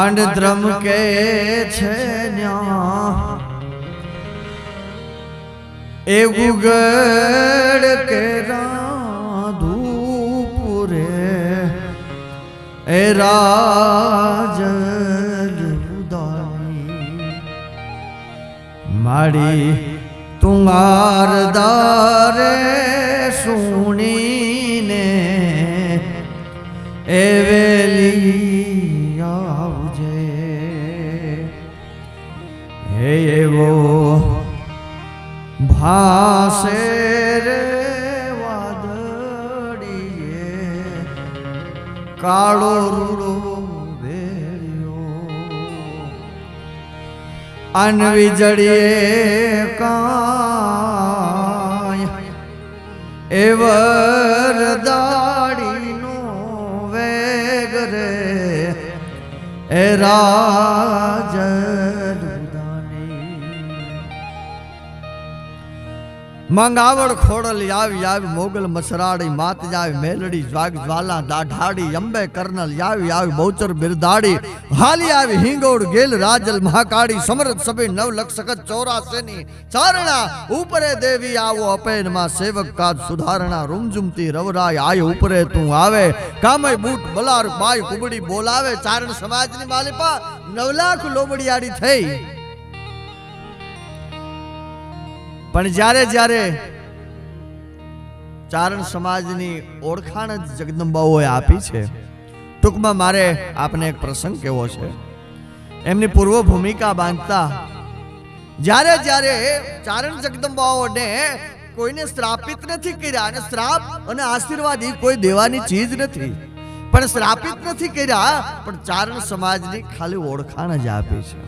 અંડદ્રમ કે છે એ ગુગડ કે રાધુપુરે. એ રાજ માડી તુંગાર દારે સુણીને એ એવો ભાસે રે વાદળીએ કાળો રૂડો વેળ્યો. અન કાય એવર દાડીનો વેગ રે. એ રાજ મંગાવડ ખોડલ આવી આવી મોગલ મસરાડી, માત જાવી મેલડી જાગ જ્વાલા, દાઢાડી, અંબે કર્નલ આવી આવી બહુચર બિરદાડી, હાલી આવી હિંગોડ ગેલ રાજલ મહાકાળી, સમરથ સભી નવ લક્ષ સખત ચોરાસેની ચારણા, ઉપરે દેવી આવો અપેનમાં સેવક કાજ સુધારણા, રૂમઝુમતી રવરાય, આય ઉપરે તું આવે, કામય બૂટ, બલાર, બાય, કુબડી બોલાવે, ચારણ સમાજની માલિપા, નવ લાખ લોબડિયાડી થઈ. પણ જ્યારે જ્યારે ચારણ સમાજની ઓળખાણ જ જગદંબાઓએ આપી છે, ટૂંકમાં મારે આપને એક પ્રસંગ કેવો છે. એમની પૂર્વ ભૂમિકા બાંધતા જ્યારે જ્યારે ચારણ જગદંબાઓને કોઈને શ્રાપિત નથી કર્યા અને શ્રાપ અને આશીર્વાદ એ કોઈ દેવાની ચીજ નથી, પણ શ્રાપિત નથી કર્યા, પણ ચારણ સમાજની ખાલી ઓળખાણ જ આપી છે.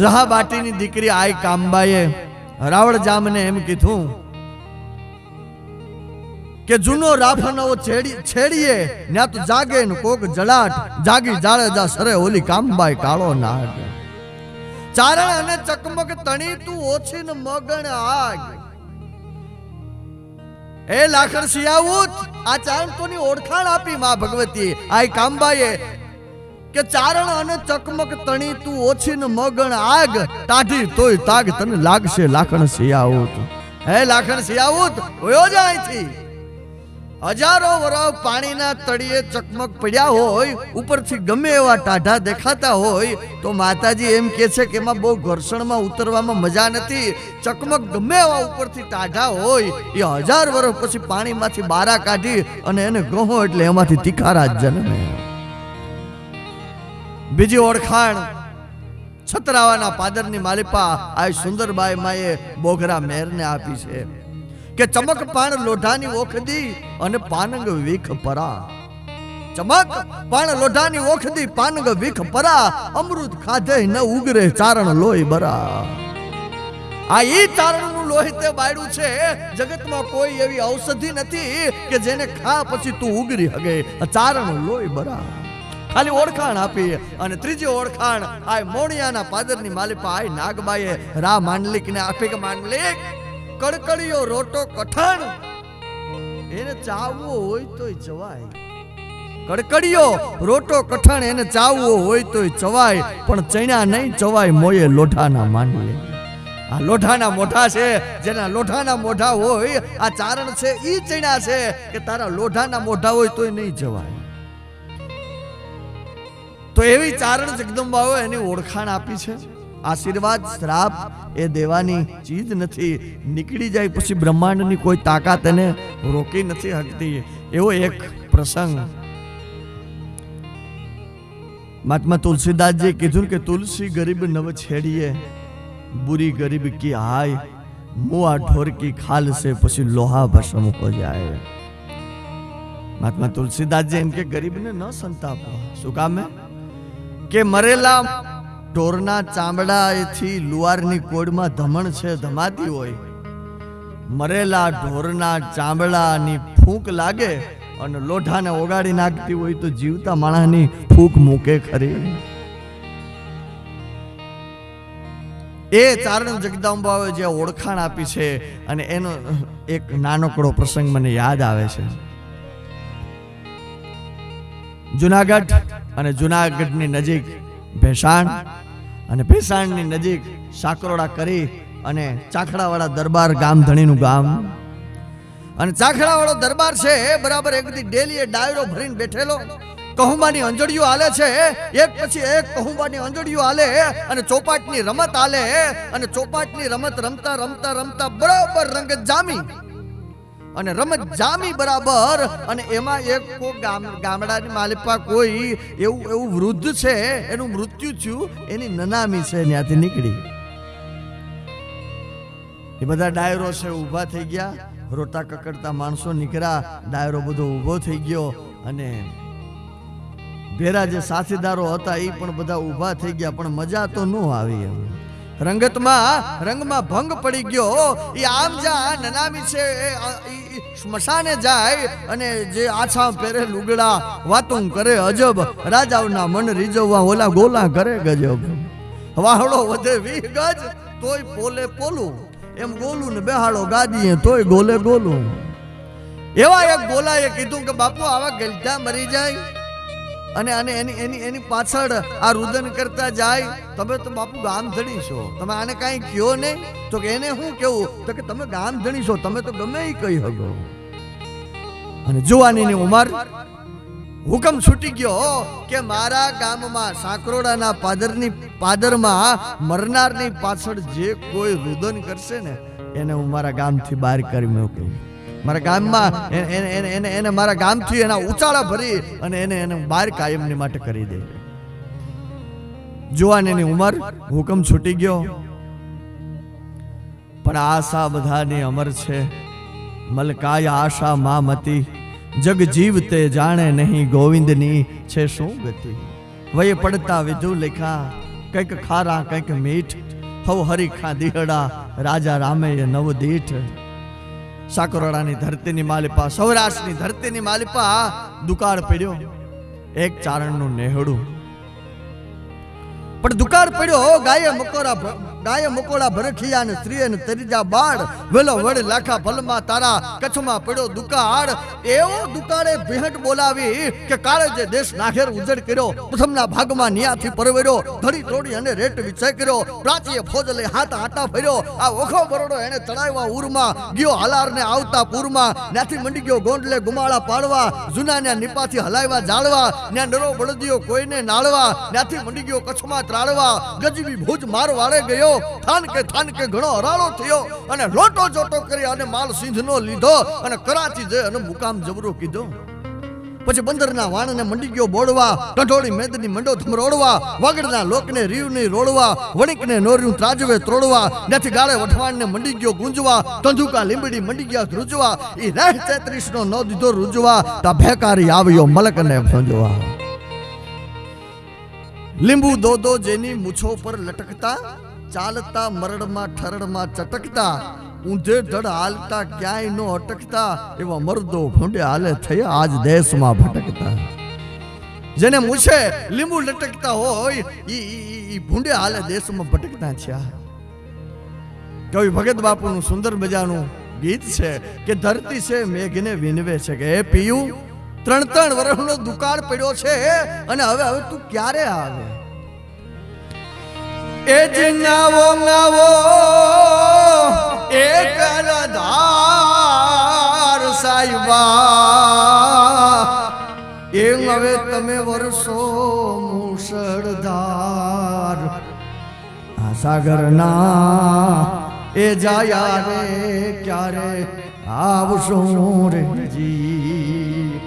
રહાબાટીની દીકરી આઈ કામબાએ રાવળ જામને એમ કીધું કે જૂનો રાફનવો છેડી છેડીએ, ન્યા તો જાગે ને કોક જળાટ જાગી જાળે જા સરે ઓલી કામબાઈ કાળો નાગ. ચારણ અને ચકમક તણી તું ઓછી ને મગણ આગ. એ લાખણ સિયાઉત આ ચારણ તોની ઓળખાણ આપી માં ભગવતી. આઈ કામબાએ કે ચારણ અને ચકમક તણી તું ઓછી ને મગણ આગ. ટાઢી તોય તાગ તને લાગશે લાખણ સિયાઉત હે લાખણ સિયાઉત ઓયો જ અહીંથી. હજારો વરસ પાણીના તળિયે ચકમક પડ્યા હોય, ઉપરથી ગમે એવા ટાઢા દેખાતા હોય, તો માતાજી એમ કે છે કે એમાં બહુ ઘર્ષણમાં ઉતરવામાં મજા નથી. ચકમક ગમે એવા ઉપરથી ટાઢા હોય, એ હજાર વર્ષ પછી પાણીમાંથી બારા કાઢી અને એને ગહો એટલે એમાંથી તિખારા જ જન્મે. બીજી ઓળખાણ છતરાવાના પાદરની માલિપા આ સુંદરબાઈ માએ બોઘરા મેરને આપી છે કે ચમક પાણ લોઢાની ઓખદી અને પાનંગ વીખ પરા. ચમક પાણ લોઢાની ઓખદી, પાનંગ વીખ પરા, અમૃત ખાધે ન ઉગરે ચારણ લોહી બરા. આ ઈ ચારણનું લોહી તે બાયડું છે, જગતમાં કોઈ એવી ઔષધિ નથી કે જેને ખા પછી તું ઉગરી હગે, ચારણ લોહી બરા. ખાલી ઓળખાણ આપી અને ત્રીજી ઓળખાણ આ મોણિયાના પાદરની માલિપા આ નાગબાઈએ રા માંડલિકને આપી કે માંડલિક, કડકડીયો રોટો કઠણ. એને ચાવવો હોય તોય જવાય. કડકડીયો રોટો કઠણ એને ચાવવો હોય તોય ચવાય પણ ચણા નહીં ચવાય મોયે લોઢાના માંડલે આ લોઢાના મોઢા છે, જેના લોઢાના મોઢા હોય, આ ચારણ છે, ઈ ચણા છે કે તારા લોઢાના મોઢા હોય તોય નહીં જવાય. તો એવી ચારણ જગદંબાઓ એની ઓળખાણ આપી છે. આશીર્વાદ, શ્રાપ એ દેવાની ચીજ નથી. નીકળી જાય પછી બ્રહ્માંડની કોઈ તાકાત એને રોકી નથી શકતી એવો એક પ્રસંગ. મહાત્મા તુલસીદાસજીએ કીધું કે તુલસી ગરીબ નવ છેડીએ બુરી ગરીબ કી હાય મુઆ ઢોર કી ખાલ છે પછી લોહા ભસમ હો જાય. મહાત્મા તુલસીદાસજી એમ કે ગરીબને ન સંતાપો. શું કામ હે? કે મરેલા ઢોરના ચામડાથી લુવારની કોડમાં ધમણ છે, ધમાતી હોય. મરેલા ઢોરના ચામડાની ફૂંક લાગે અને લોઢાને ઓગાડી નાખતી હોય તો જીવતા માણસની ફૂંક મૂકે ખરી. એ ચારણ જગદંબાએ જે ઓળખાણ આપી છે અને એનો એક નાનકડો પ્રસંગ મને યાદ આવે છે. જુનાગઢ અને જુનાગઢની નજીક ભેસાણ અને ભેસાણની નજીક સાકરોડા કરી અને ચાખડાવાળા દરબાર ગામ ધણીનું ગામ. અને ચાખડાવાળો દરબાર છે એ બરાબર એક દી ડેલીએ ડાયરો ભરીને બેઠેલો. કહુંબાની અંજળીઓ હાલે છે, એક પછી એક કહુંબાની અંજળીઓ હાલે અને ચોપાટની રમત હાલે. અને ચોપાટની રમત રમતા રમતા રમતા બરાબર રંગ જામી. અને રમત જામી બરાબર. અને એમાં એક કોઈ ગામ, ગામડાની માલિપા કોઈ એવું એવું વૃદ્ધ છે, એનું મૃત્યુ થયું, એની નનામી છે ત્યાંથી નીકળી. એ બધા ડાયરો છે, ઊભા થઈ ગયા. રોટા કકડતા માણસો નીકળ્યા. ડાયરો બધો ઊભો થઈ ગયો અને ભેરા જે સાથીદારો હતા એ પણ બધા ઊભા થઈ ગયા, પણ મજા તો ન આવી એમ. રંગતમાં, રંગમાં ભંગ પડી ગયો. એ આમ જા, નનામી છે સ્મશાને જાય અને જે આછા પહેરે લુગડા, વાતું કરે અજબ. રાજાઓના મન રીઝવવા ઓલા ગોલા કરે ગજબ. વાહડો વધે વી ગજ, તોય પોલે પોલું. એમ ગોલું ને બેહાડો ગાદીએ, તોય ગોલે ગોલું. એવા એક ગોલાએ કીધું કે, બાપુ, આવા ગલટા મરી જાય. અને અને એની એની એની પાછળ આ રુદન કરતા જાય, તમે તો બાપુ ગામધણી છો. તમે આને કાંઈ કયો નહીં? તો કે એને શું કેવું? તો કે તમે ગામધણી છો, તમે તો ગમે એ કહી શકો. અને જુવાનીની ઉંમર? હુકમ છૂટી ગયો કે મારા ગામમાં સાંકરોડાના પાદરની પાદરમાં મરનારની પાછળ જે કોઈ રુદન કરશે ને, એને હું મારા ગામથી બહાર કરી મૂકું મારા ગામમાં એને એને એને એને મારા ગામથી એના ઉચાળા ભરી અને એને એને બહાર કાયમની માટે કરી દે. જુવાનીની ઉંમર, હુકમ છૂટી ગયો. પણ આશા બધાની અમર છે. મલકાય આશા મામતી જગ જીવતે જાણે નહીં, ગોવિંદની છે શું ગતિ? વય પડતા વિધુ લેખા, કંઈક ખારા, કંઈક મીઠ. હવ હરીખા દીહડા, રાજા રામે નવ દીઠ. સાકરોડાની ધરતીની માલિપા, સૌરાષ્ટ્રની ધરતીની માલિપા દુકાળ પડ્યો. એક ચારણનું નેહડું. પણ દુકાળ પડ્યો ગાયે મકોરા ગાયે મકોડા ભરઠિયા ને સ્ત્રી ને તરીજા બાળ, વેલો વડ લાખા ભલમાં તારા કચ્છમાં પડ્યો દુકાળ. એવો દુકાળે ભેટ બોલાવી કે કાળે જે દેશ નાખેર ઉજડ કર્યો, પ્રથમના ભાગમાં નિયાથી પરવેર્યો ધડી તોડી અને રેટ વિષય કર્યો પ્રાચીએ ફોજ લઈ હાથ આટા ફર્યો આ ઓખો બરોડો એને ચડાવ્યા ઉરમાં ગયો હાલારને આવતા પૂરમાં. ત્યાંથી મંડી ગયો ગોંડલે ગુમાળા પાડવા જૂના ન્યા નીપાથી હલાવ્યા જાળવા. ન્યા નરો બળદિયો કોઈને નાળવા. ત્યાંથી મંડી ગયો કચ્છમાં ત્રાળવા. ગજબી ભુજ માર વાળે ગયો. થાન કે થાન કે ઘણો હરાળો થયો અને લોટો જોટો કરી અને માલ સિંધનો લીધો અને કરાચી જઈ અને મુકામ જબરો કીધો. પછી બંદરના વાણને મંડી ગયો બોડવા કંઠોળી મેદની મંડો થમરોડવા વાગડના લોકને રીવની રોડવા વણિકને નોર્યું ત્રાજવે ત્રોડવા નથી ગાળે વઠવાણને મંડી ગયો ગુંજવા તંજુકા લીંબડી મંડી ગયા ધ્રુજવા, ઈ રેહ તેત્રીસનો નો દીધો રૂજવા, તા ભેકારી આવ્યો મલકને ભંજવા. લીંબુ દો દો જેની મૂછો પર લટકતા ચાલતા, મરડમાં, ઠરડમાં ચટકતા, ઊંધે ધડ હાલતા, ક્યાંય નો અટકતા, એવા મર્દો ભૂંડે હાલે થયા આજ દેશમાં ભટકતા. જેને મૂછે લીંબુ લટકતા હોય, ઈ ઈ- ભૂંડે હાલે દેશમાં ભટકતા છે કવિ ભગત બાપુનું સુંદર મજાનું ગીત છે કે, ધરતી છે, મેઘને વિનવે છે. કે, હે પીયું ત્રણ ત્રણ વર્ષનો દુકાળ પડ્યો છે અને હવે હવે તું ક્યારે આવે? એ જ નાવો નાવો એક ધાર સાહેબા એમ હવે તમે વર્ષો મુસળધાર આ સાગરના એ જાયા રે ક્યારે આવશો રેજી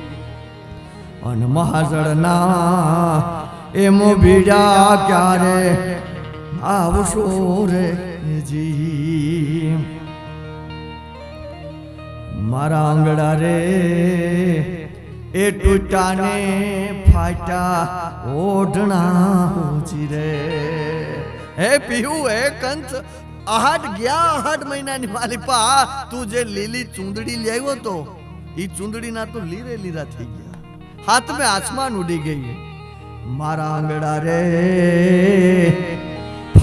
અન મહાજળના એમ ભીડા ક્યારે આવશો રે જી. મારા આંગળા રે, એ તૂટાને ફાટા ઓઢણા હોજી રે. હે પીયું, હે કંથ આહાટ ગયા આહાટ મહિનાની માલિપા, તું જે લીલી ચૂંદડી લેવો તો એ ચૂંદડીના તો લીરે લીરા થઈ ગયા. હાથ મેં આસમાન ઉડી ગઈ. મારા આંગળા રે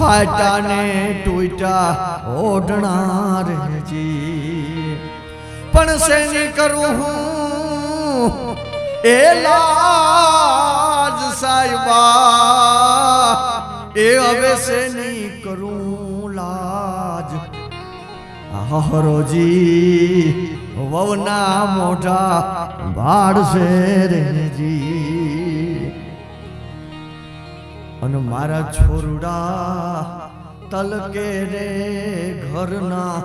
ફાટા ને ટૂટા ઓઢણા રેજી પણ શેની કરું હું એ લાજ સાહેબા એ હવે શેની કરું લાજ. હરોજી, વવના મોઢા ભાડશે રેજી અને મારા છોરડા તલકે રે ઘરના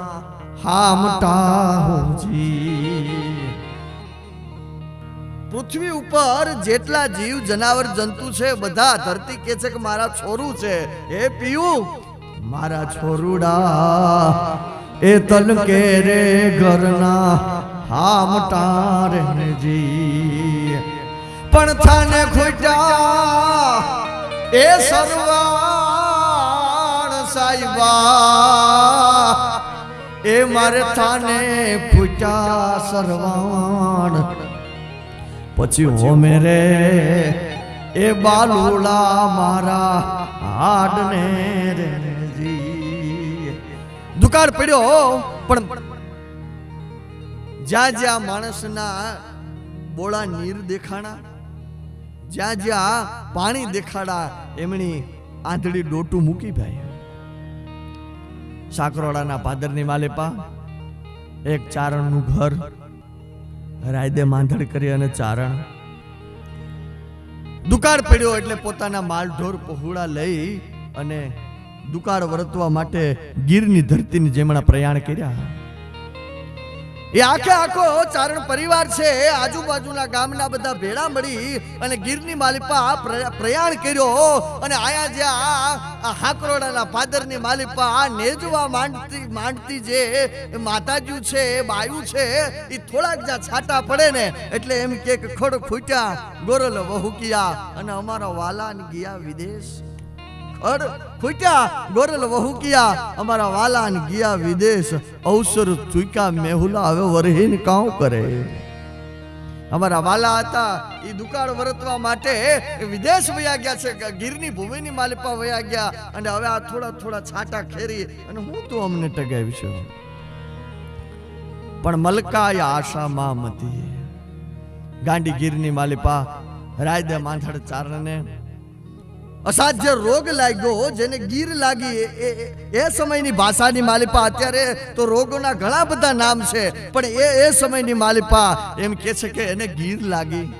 હામટા હોજી પૃથ્વી ઉપર જેટલા જીવ, જનાવર, જંતુ છે, બધા ધરતી કે છે કે મારા છોરું છે. એ પીયું? મારા છોરુડા એ તલકે રે ઘરના હામટા રહેજી. પણ થાને ખોટા એ સરવાણ સાહેબા એ મારે થાને પૂજા સરવાણ. પછી હોમે રે એ બાલુલા મારા હાડને દુકાળ પડ્યો પણ જ્યાં જ્યાં માણસના બોળા નીર દેખાણા જ્યાં જ્યાં પાણી દેખાડા, એમની આંધળી ડોટું મૂકી ભાઈ. સાકરોડાના પાદરની માલેપા એક ચારણનું ઘર. રાયદે માંધડ કરી અને ચારણ. દુકાળ પડ્યો એટલે પોતાના માલઢોર પહોળા લઈ અને દુકાળ વર્તવા માટે ગીરની ધરતીની જેમણા પ્રયાણ કર્યા. એ આખે આખો ચારણ પરિવાર છે. આજુબાજુના ગામના બધા ભેળા મળી અને ગીરની માલિપા પ્ર- પ્રયાણ કર્યો. અને આયા જે આ હાકરોડાના પાદરની માલિપા નેજવા માંડતી માંડતી જે માતાજી છે, બાયુ છે, એ થોડાક જ્યાં છાટા પડે ને, એટલે એમ કે ખડ ખૂટ્યા, ગોરલ વહુકિયા અને અમારા વાલાન ગયા વિદેશ. ખડ ફૂટ્યા ગોરલ વહુકિયા અમારા વાલાન ગયા વિદેશ, અવસર ચૂક્યા મેહુલા હવે વરહીન કાઉ કરે? અમારા વાલા હતા એ દુકાળ વર્તવા માટે વિદેશ વયા ગયા છે ગીરની ભૂમિની માલિપા વયા ગયા, અને હવે આ થોડા થોડા છાંટા ખેરી, અને હું તો અમને ટગાવી છું. પણ મલકાય આશામાં મતી. ગાંડી ગીરની માલિપા, રાયદે માંથડ ચારણને અસાધ્ય રોગ લાગ્યો જેને ગીર લાગી, એ- સમયની ભાષાની માલિપા અત્યારે તો રોગોના ઘણા બધા નામ છે, પણ એ એ સમયની માલિપા એમ કે છે કે એને ગીર લાગી.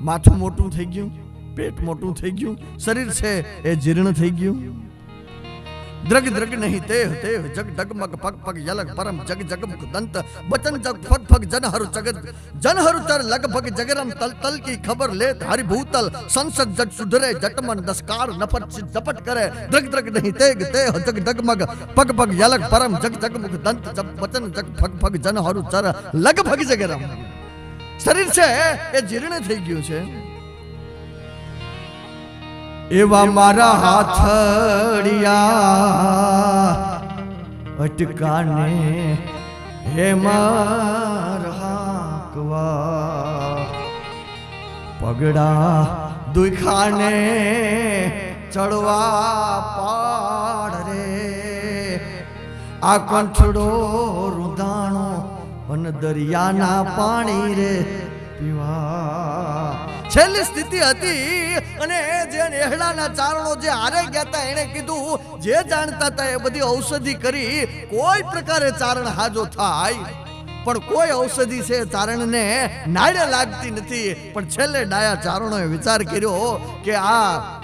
માથું મોટું થઈ ગયું, પેટ મોટું થઈ ગયું, શરીર છે એ જીર્ણ થઈ ગયું. દ્રગ દ્રગ નહીં તેહ તેહ જગ ડગમગ પગ પગ યલગ પરમ જગ જગમુખ દંત. બચન જગ ફગ ફગ જનહરુ જગત. જનહરુ તર લગભગ જગરમ તલ તલ કી ખબર લેત હરિ ભૂતલ સંસદ જગ સુધરે જટમન દસકાર નપટ ઝપટ કરે. દ્રગ દ્રગ નહીં તેગ તેહ જગ ડગમગ પગ પગ યલગ પરમ જગ જગમુખ દંત. જબ બચન જગ ફગ ફગ જનહરુ ચર લગભગ જગરમ. શરીર છે, એ જીર્ણ થઈ ગયું છે. એવા મારા હાથડિયા અટકાને હે મારવા પગડા દુખાને ચડવા પાડ રે. આ કંઠડો રુદાણો અને દરિયાના પાણી રે પીવા. છેલ્લી સ્થિતિ હતી અને જે નેહડાના ચારણો જે હારે ગયા હતા, એણે કીધું, જે જાણતા હતા એ બધી ઔષધિ કરી, કોઈ પ્રકારે ચારણ હાજો થાય. પણ કોઈ ઔષધિ છે ચારણને નાડે લાગતી નથી. પણ છેલ્લે ડાયા ચારણોએ વિચાર કર્યો કે આ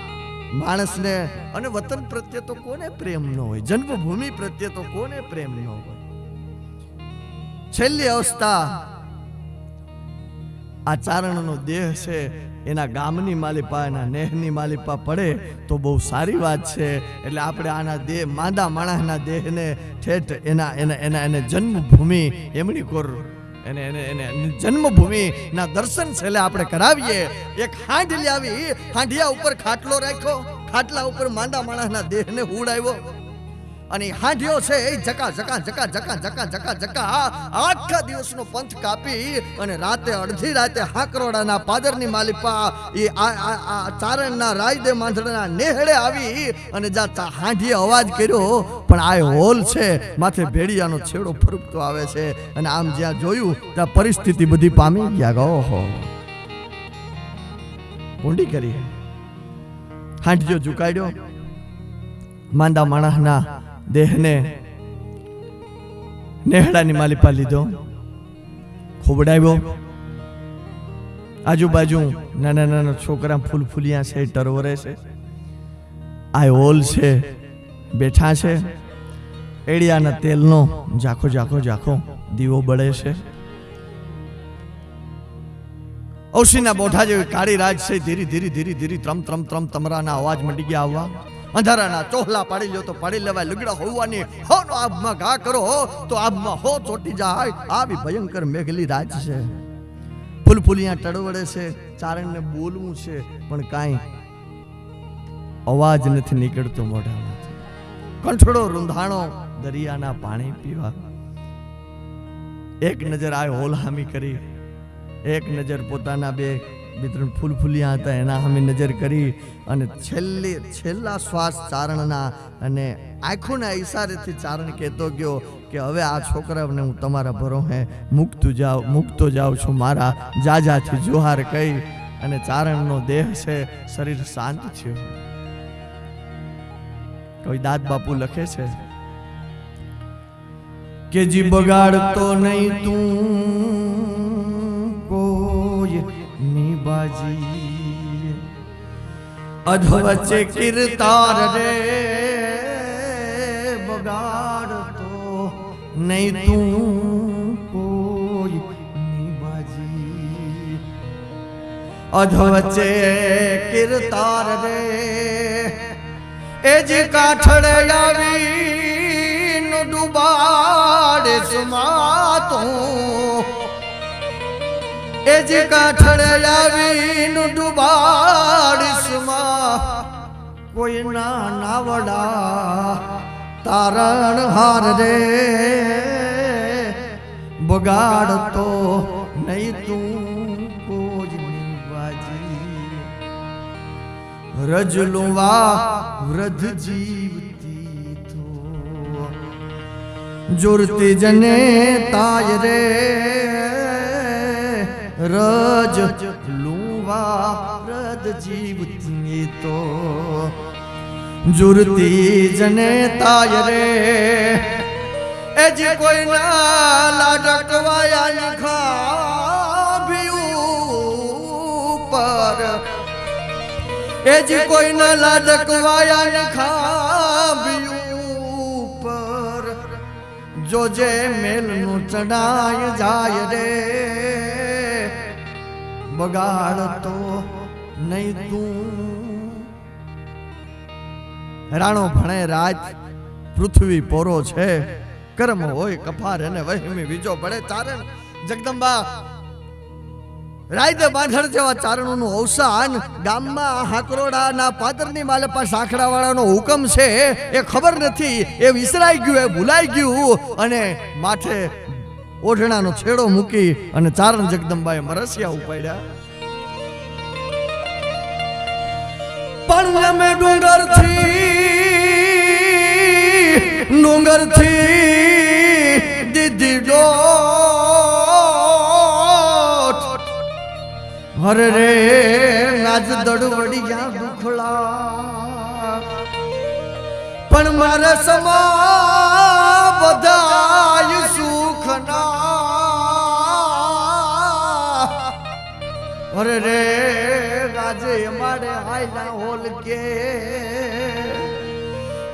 માણસને અને વતન પ્રત્યે તો કોને પ્રેમ ન હોય? જન્મભૂમિ પ્રત્યે તો કોને પ્રેમ ન હોય? છેલ્લી અવસ્થા આ ચારણનો દેહ છે, એના ગામની માલિપા, એના નેહની માલિપા પડે તો બહુ સારી વાત છે. એટલે આપણે આના દેહ, માંદા માણસના દેહને ઠેઠ એના એના એના, એને જન્મભૂમિ, એમની કોર, એને એને એને જન્મભૂમિના દર્શન છેલ્લે આપણે કરાવીએ. એક હાંડ લાવી હાંડિયા ઉપર ખાટલો રાખ્યો, ખાટલા ઉપર માંદા માણસના દેહને ઉડાવ્યો અને ઈ છે, એ જકા જકા જકા જકા જકા જકા જકા આખા દિવસનો પંથ કાપી અને રાતે અડધી રાતે હાકરોડાના પાદરની માલિપા એ આ ચારણના રાયદે માંધડાના નેહળે આવી અને જા ચા- હાંડીએ અવાજ કર્યો, પણ આ હોલ છે, માથે ભેડિયાનો છેડો ફરકતો આવે છે. અને આમ જ્યાં જોયું, ત્યાં પરિસ્થિતિ બધી પામી ગયા ગો હો ઊંડી કરી. હાંડીઓ ઝુકાડ્યો. માંદા માણસના દેહને નેહડાની માલિપા લીધો. ખોબડાવ્યો. આજુબાજુ નાના નાના છોકરા ફૂલ ફૂલિયા છે, ટરવરે છે. આ હોલ છે, બેઠા છે. એડિયાના તેલનો ઝાખો ઝાખો ઝાખો દીવો બળે છે. ઔષીના બોઠા જેવી કાળી રાજ છે, ધીરે ધીરે ધીરે ધીરે ત્રમ ત્રમ ત્રમ તમરાના અવાજ મટી ગયા આવવા. અંધારાના ચોહલા પાડી લ્યો તો પાડી લેવાય, લુગડા હોવાની હો આબમાં ઘા કરો તો આબમાં હો ચોટી જાય. આવી ભયંકર મેઘલી રાજ છે. ફૂલફૂલિયા ટળવડે છે, ચારણને બોલવું છે, પણ કાંઈ અવાજ નથી નીકળતો મોઢામાંથી. કંઠડો રૂંધાણો દરિયાના પાણી પીવા. એક નજર આ હોલ હામી કરી, એક નજર પોતાના બે બે ત્રણ ફૂલફૂલિયા હતા, એના સામે નજર કરી અને છેલ્લી, છેલ્લા શ્વાસ ચારણના અને આંખોના ઈશારેથી ચારણ કહેતો ગયો કે, હવે આ છોકરાઓને હું તમારા ભરોહે મૂકતું જાઉં મૂકતો જાઉં છું, મારા જાજાથી જોહાર કહી અને ચારણનો દેહ છે, શરીર શાંત થયું. કોઈ દાદ બાપુ લખે છે, કે જી બગાડતો નહીં તું નિબાજી અધવચ્ચે કીર્તાર રે બગાડતો નહીં તું કોઈ નિબાજી અધવચ્ચે કીર્તાર રે એ જે કાઠડે આવી ડુબાડે સુમાતું એ જે કાઠડે આવી નું કોઈના નાવડા તારણ હાર રે. બગાડતો નહીં તું કોઈ નિવાજી રજલુવા વૃદ્ધ જીવતી તો. જોરતી જને તાય રે. રજ લુવા રદ જીવ તો જુરતી જને તાય રે, એ જે કોઈ ના લાડકવાયા ખાભ્યું પર એ જે કોઈ ન લાડકવાયા ને ખાવ્યું પર જોજે મેલનું ચડાય જાય રે બગાડતો નહીં તું. રાણો ભણે રાજ, પૃથ્વી પોરો છે. કર્મ હોય કફાર અને વહેમી બીજો પડે ચારણ. જગદંબા રાયતે બાંધણ જેવા ચારણોનું અવસાન. ગામમાં હાકરોડાના પાદરની માલપા સાંખડાવાળાનો હુકમ છે. એ ખબર નથી. એ વિસરાઈ ગયું, એ ભૂલાઈ ગયું. અને માથે ઓઢણાનો છેડો મૂકી અને ચારણ જગદંબાએ મરસિયા ઉપાડ્યા. પણ અમે ડુંગરથી ડુંગરથી દીધી ડોટ. હરે રે, નાજ દડવડી ગયા દુખલા પણ મારા સમા બધાય સુખના અરે રે રાજે મારે હાયલા હોલ કે.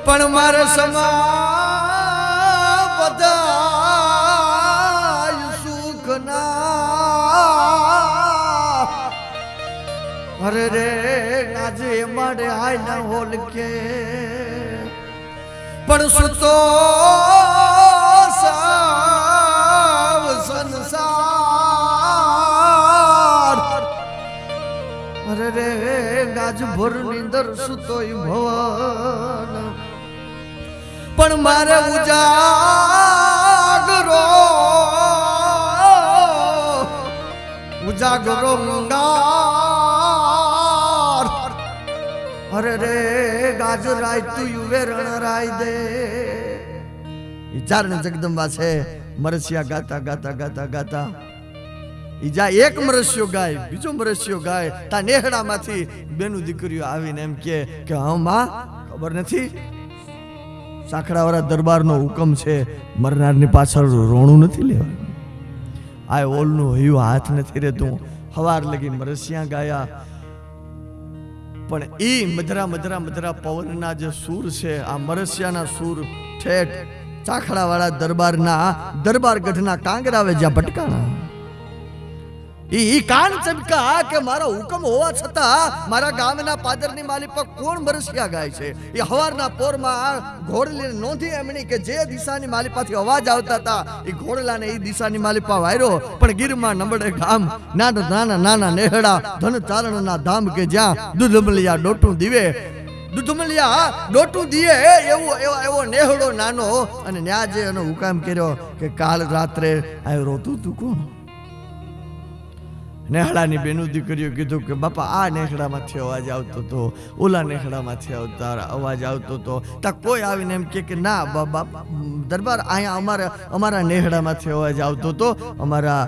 પણ મારે સમા બધા સુખ ના અરે રે રાજે મારે હાયલા હોલ કે. પણ સુતો ગાજ ભોર નીંદર સુતોય ભવન. પણ મારે ઉજાગરો ઉજાગરો મંગાર. અરે રે, ગાજરાય તું યુવે રણરાય દે. ચારણ જગદંબા છે, મરસિયા ગાતા ગાતા ગાતા ગાતા. ઈ જા એક મરસ્યો ગાય, બીજો મરસ્યો ગાય. તા નેહડામાંથી બેનું દીકરીઓ આવીને એમ કે કે હા માં, ખબર નથી? સાખડાવાળા દરબારનો હુકમ છે, મરનારની પાછળ રોણું નથી લેવાનું. આ ઓલનું હયું હાથ નથી રહેતું. હવાર લગી મરસિયા ગાયા. પણ એ મધરા મધરા મધરા પવનના જે સૂર છે, આ મરસિયાના સૂર ઠેઠ ચાખડાવાળા દરબારના દરબાર ગઢના કાંગરાવે જ્યાં ભટકાણા. ઈ કાન ચમકા કે મારો હુકમ હોવા છતાં મારા ગામના પાદરની માલી પર કોણ બરસિયા ગાય છે? એ હવારના પોરમાં અવાજ આવતા પણ ગીરમાં નબળે ગામ, નાના નાના નેહડા ધન ચારણના ધામ કે જ્યાં દુધમલિયા ડોટું દીવે. દુધમલિયા ડોટું દીએ એવો એવો એવો નેહડો નાનો, અને ન્યા જે એનો હુકામ કર્યો કે કાલ રાત્રે આવ્યો રોતું તું કોણ? નેહડાની બેનું દીકરીઓ કીધું કે, બાપા, આ નેહડામાંથી અવાજ આવતો હતો ઓલા નેહડામાંથી આવતા અવાજ આવતો હતો તા કોઈ આવીને એમ કે ના બાપ, દરબાર અહીંયા અમારા અમારા નેહડામાંથી અવાજ આવતો હતો અમારા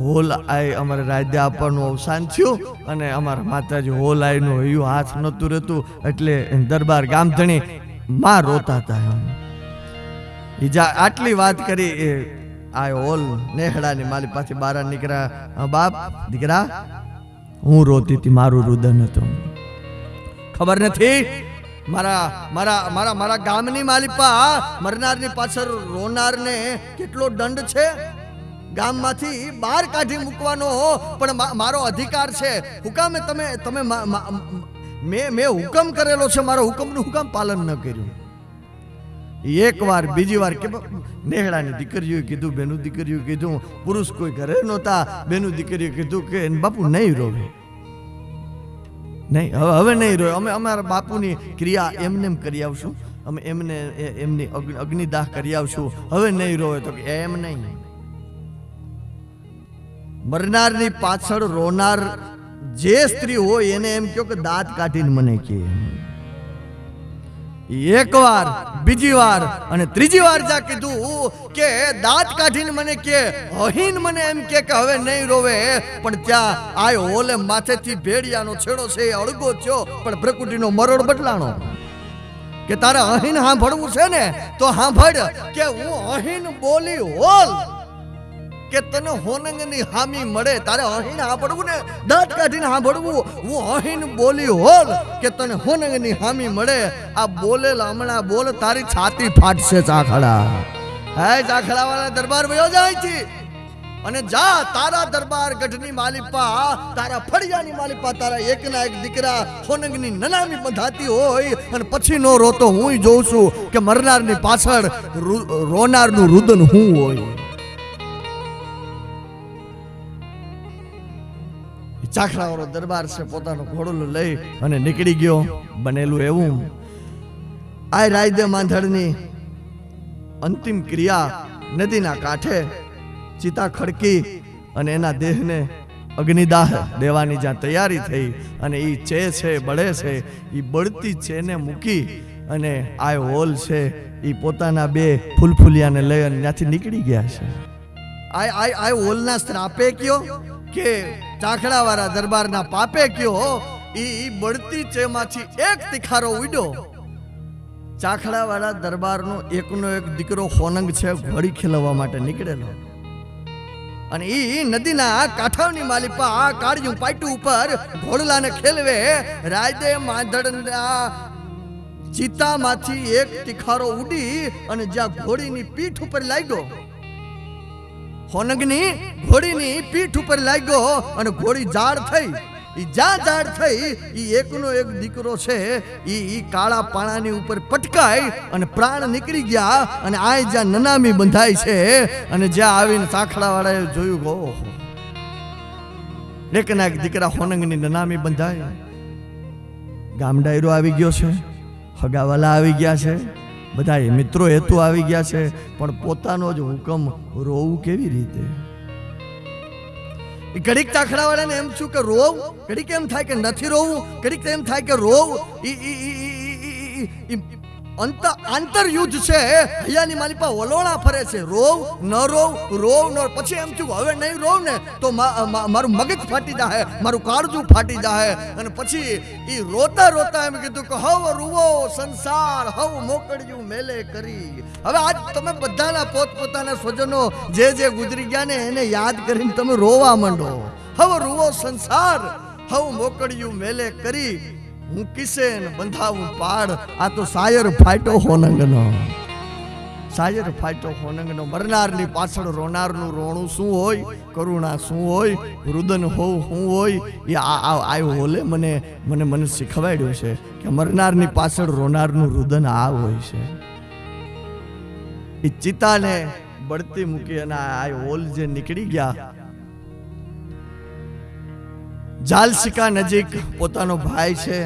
હોલ આય, અમારે રાજ્ય આપવાનું અવસાન થયું અને અમારા માતાજી હોલ આયનું હયું હાથ નહોતું રહેતું, એટલે દરબાર ગામધણી માં રોતા હતા એમ. આટલી વાત કરી એ આ ઓલ નેહડાની માલી પાછી બહાર નીકળ્યા. બાપ, દીકરા, હું રોતી હતી મારું રુદન હતું. ખબર નથી? મારા મારા મારા મારા ગામની માલિપા મરનારની પાછળ રોનારને કેટલો દંડ છે? ગામમાંથી બહાર કાઢી મૂકવાનો પણ મારો અધિકાર છે. હુકામે તમે તમે મેં મેં હુકમ કરેલો છે, મારો હુકમનું હુકમ પાલન ન કર્યું. એક વાર બીજી વાર કે નેહડાની દીકરીઓએ કીધું, બેનું દીકરીઓ કીધું, પુરુષ કોઈ ઘરે નહોતા, બેનું દીકરીઓ કીધું કે બાપુ નહીં રોવે. નહીં, હવે હવે નહીં રોવે. અમે અમારા બાપુની ક્રિયા એમને એમ કરી આવશું. અમે એમને એમની અગ્નિ- અગ્નિદાહ કરી આવશું. હવે નહીં રોવે તો કે એમ નહીં. મરનારની પાછળ રોનાર જે સ્ત્રી હોય એને એમ કહો કે દાંત કાઢીને મને કે એક વાર બીજી વાર અને ત્રીજી વાર જા કીધું કે દાંત કાઢીને મને કે, અહીન મને એમ કે કે હવે નહીં રોવે. પણ ત્યાં આય ઓલે માથેથી ભેડિયાનો છેડો છે, એ અળગો થયો. પણ પ્રકૃતિનો મરોડ બદલાણો. કે તારે અહીન સાંભળવું છે ને, તો સાંભળ કે હું અહીન બોલી હોલ. કે તને હોનંગની હામી મળે, તારે અહીન સાંભળવું ને? દાંત કાઢીને સાંભળવું. હું અહીન બોલી, હોલ, કે તને હોનંગની હામી મળે. આ બોલેલ હમણાં બોલ, તારી છાતી ફાટશે ચાખડા હે ચાખડા વાળા દરબાર વયો જાય છે. અને જા, તારા દરબાર ગઢની માલિપા, તારા ફળિયાની માલિપા, તારા એકના એક દીકરા હોનંગની નનામી બંધાતી હોય. અને પછી નો રોતો હું જોઉં છું કે મરનારની પાછળ રોનારનું રુદન હું હોય. ચાખડાવાળો દરબાર છે, પોતાનો ઘોડલો લઈ અને નીકળી ગયો બનેલું એવું આ રાયદે માંધળની અંતિમ ક્રિયા નદીના કાંઠે ચિતા ખડકી અને એના દેહને અગ્નિદાહ દેવાની જ્યાં તૈયારી થઈ અને એ ચે છે, બળે છે એ બળતી ચેને મૂકી અને આ હોલ છે એ પોતાના બે ફૂલફુલિયાને લઈ અને ત્યાંથી નીકળી ગયા છે. આ આ હોલના શ્રાપે કયો કે ચાખડાવાળા દરબારના પાપે કયો, ઈ બળતી બળતી ચેમાંથી એક તિખારો ઉડ્યો. ચાખડાવાળા દરબારનો એકનો એક દીકરો હોનંગ છે, ઘોડી ખેલવવા માટે નીકળેલો. અને ઈ નદીના કાંઠાની માલિપા આ કાળિયું પાટું ઉપર ઘોડલાને ખેલવે, રાયદે માંધડના ચિતામાંથી એક તિખારો ઉડી અને જ્યાં ઘોડીની પીઠ ઉપર લાગ્યો. હોનગની ઘોડીની પીઠ ઉપર લાગ્યો અને ઘોડી જાડ થઈ. ઈ જ્યાં જાડ થઈ, ઈ એકનો એક દીકરો છે, ઈ ઈ કાળા પાણાની ઉપર પટકાઈ અને પ્રાણ નીકળી ગયા અને આ જ્યાં નનામી બંધાય છે અને જ્યાં આવીને સાખડાવાળાએ જોયું ગો એકના એક દીકરા હોનંગની નનામી બંધાય ગામડાયરો આવી ગયો છે, હગાવાલા આવી ગયા છે. બધા એ મિત્રો હેતુ આવી ગયા છે, પણ પોતાનો જ હુકમ રોવું કેવી રીતે? ઘડીક તાખડાવાળાને એમ છું કે રોવ? ઘડીક એમ થાય કે નથી રોવું? ઘડીક એમ થાય કે રોવ? અંત આંતર યુદ્ધ છે. હૈયાની મારી પાસે વલોણા ફરે છે. રોવ, ન રોવ રોવ, ન પછી એમ થયું હવે નહીં રોવ ને, તો મારું મગજ ફાટી જાય મારું કાળજું ફાટી જાહે. અને પછી એ રોતા રોતા એમ કીધું કે હવ રૂવો સંસાર, હવ મોકળ્યું મેલે કરી. હવે આજ તમે બધાના પોતપોતાના સ્વજનો જે જે ગુજરી ગયા ને એને યાદ કરીને તમે રોવા માંડો. હવ રૂવો સંસાર, હવ મોકળ્યું મેલે કરી. હું કિસે ને બંધાવું પાડ? આ તો સાયર ફાટો હોનંગનો. સાયર ફાટો હોનંગનો. મરનારની પાછળ રોનારનું રોણું શું હોય? કરુણા શું હોય? રુદન હોવ શું હોય? એ આ આ હોલે મને મને મને શીખવાડ્યું છે કે મરનારની પાછળ રોનારનું રુદન આ હોય છે. એ ચિતાને બળતી મૂકી અને આ હોલ જે નીકળી ગયા જાલસિકા નજીક પોતાનો ભાઈ છે.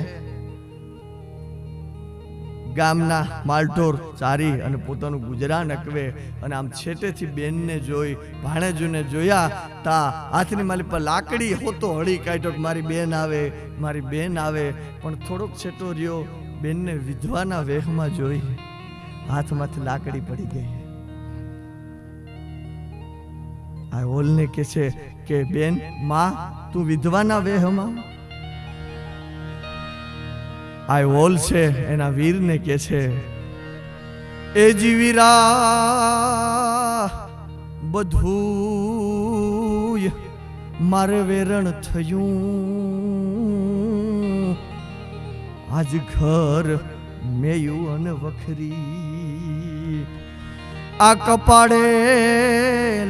ગામના માલઢોર ચારી અને પોતાનું ગુજરાન અકવે અને આમ છેટેથી બેનને જોઈ, ભાણેજુને જોયા, તા હાથની માલી પર લાકડી હોતો હળી કાઢ્યો મારી બેન આવે, મારી બેન આવે. પણ થોડોક છેટો રહ્યો, બેનને વિધવાના વેહમાં જોઈ, હાથમાંથી લાકડી પડી ગઈ. આ કે છે કે, બેન, માં, તું વિધવાના વેહમાં? આ વોલ છે, એના વીરને કે છે, એ જીવીરા બધું મારે વેરણ થયું. આજ ઘર મેયું અને વખરી આ કપાળે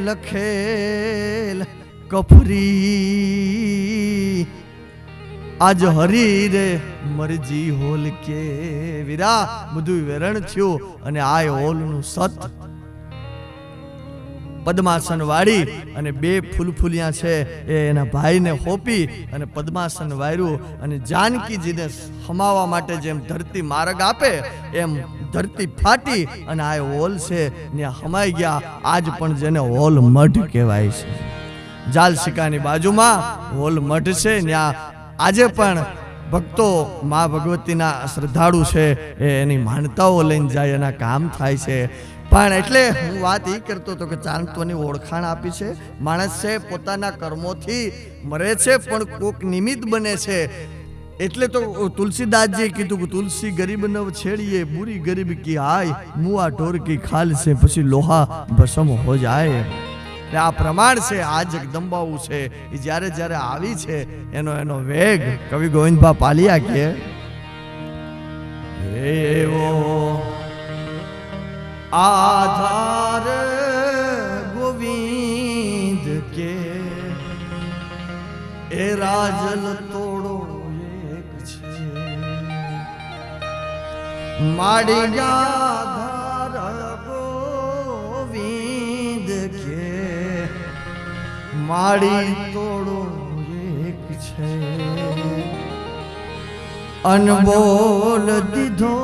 લખેલ કફરી. આજ હરી રે મરજી હોલ કે વીરા. બધું વેરણ થયું અને આ હોલનું સત. પદ્માસન વાળી અને બે ફૂલફૂલિયા છે. એ એના ભાઈને હોપી અને પદ્માસન વાર્યું અને જાનકીજીને સમાવા માટે જેમ ધરતી માર્ગ આપે, એમ ધરતી ફાટી અને આ હોલ છે ને હમાઈ ગયા. આજ પણ જેને હોલ મઢ કહેવાય છે. જાલ સિક્કાની બાજુમાં હોલ મઢ છે ત્યાં આજે પણ ભક્તો મા ભગવતીના શ્રદ્ધાળુ છે એ એની માનતાઓ લઈને જાય, એના કામ થાય છે. પણ એટલે હું વાત એ કરતો હતો કે ચાંદત્વની ઓળખાણ આપી છે. માણસ છે, પોતાના કર્મોથી મરે છે, પણ કોક નિમિત્ત બને છે. એટલે તો તુલસીદાસજીએ કીધું કે તુલસી ગરીબ ન છેડીએ, બુરી ગરીબ કી હાય મુઆ ઢોર કી ખાલ છે પછી લોહા ભસમ હો જાય. એટલે આ પ્રમાણ છે, આ જગદંબાવું છે એ જ્યારે જ્યારે આવી છે, એનો એનો વેગ. કવિ ગોવિંદભા પાલિયા કે એવો આધાર ગોવિંદ કે, એ રાજલ માડી આધાર ગોવિંદ કે માડી તોડો એક છે. અનબોલ દીધો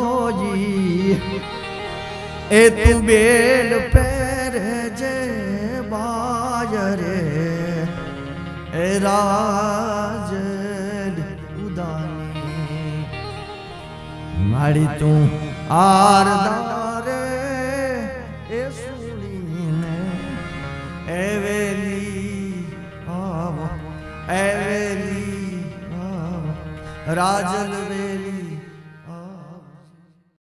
એ તું બેલ પહેરે જે બાજરે એ રાજ ઉદાની. મારી તું આરદારે એ સુણીને એવેલી આવો એવેલી